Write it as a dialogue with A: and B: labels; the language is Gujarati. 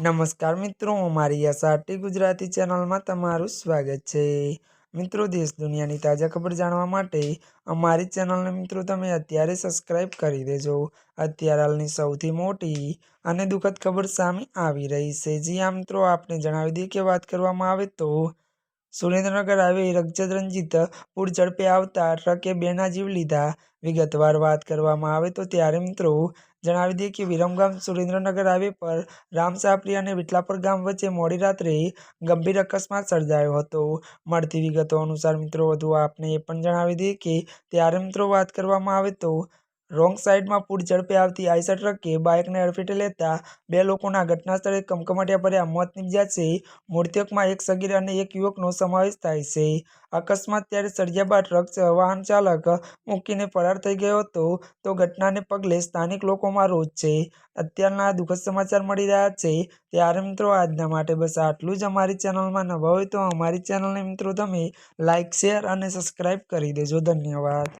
A: નમસ્કાર મિત્રો અમારી એસઆરટી ગુજરાતી ચેનલમાં તમારું સ્વાગત છે. મિત્રો, દેશ દુનિયાની તાજા ખબર જાણવા માટે અમારી ચેનલને મિત્રો તમે અત્યારે સબસ્ક્રાઈબ કરી દેજો. અત્યારે હાલની સૌથી મોટી અને દુઃખદ ખબર સામે આવી રહી છે. જી આ મિત્રો, આપને જણાવી દઈએ કે વાત કરવામાં આવે તો સુરેન્દ્રનગર આવે રગજત રંજીત પૂર ઝડપે આવતા ટ્રકે બેના જીવ લીધા. વિગતવાર વાત કરવામાં આવે તો ત્યારે મિત્રો જણાવી દઈએ કે વિરમગામ સુરેન્દ્રનગર હાઈવે પર રામસાપરી અને વિટલાપર ગામ વચ્ચે મોડી રાત્રે ગંભીર અકસ્માત સર્જાયો હતો. મળતી વિગતો અનુસાર મિત્રો વધુ આપને એ પણ જણાવી દઈએ કે ત્યારે મિત્રો વાત કરવામાં આવે તો રોંગ સાઈડમાં પૂર ઝડપે આવતી આઈસર ટ્રકે બાઇકને અડફેટે લેતા બે લોકોના ઘટના સ્થળે કમકમાટિયા ભર્યા મોત નીપજ્યા છે. મૃતકમાં એક સગીર અને એક યુવકનો સમાવેશ થાય છે. અકસ્માત ત્યારે સર્જ્યા બાદ ટ્રક વાહન ચાલક મૂકીને ફરાર થઈ ગયો હતો. તો ઘટનાને પગલે સ્થાનિક લોકોમાં રોજ છે. અત્યારના દુઃખદ સમાચાર મળી રહ્યા છે. ત્યારે મિત્રો આજના માટે બસ આટલું જ. અમારી ચેનલમાં નવા હોય તો અમારી ચેનલને મિત્રો તમે લાઇક શેર અને સબસ્ક્રાઈબ કરી દેજો. ધન્યવાદ.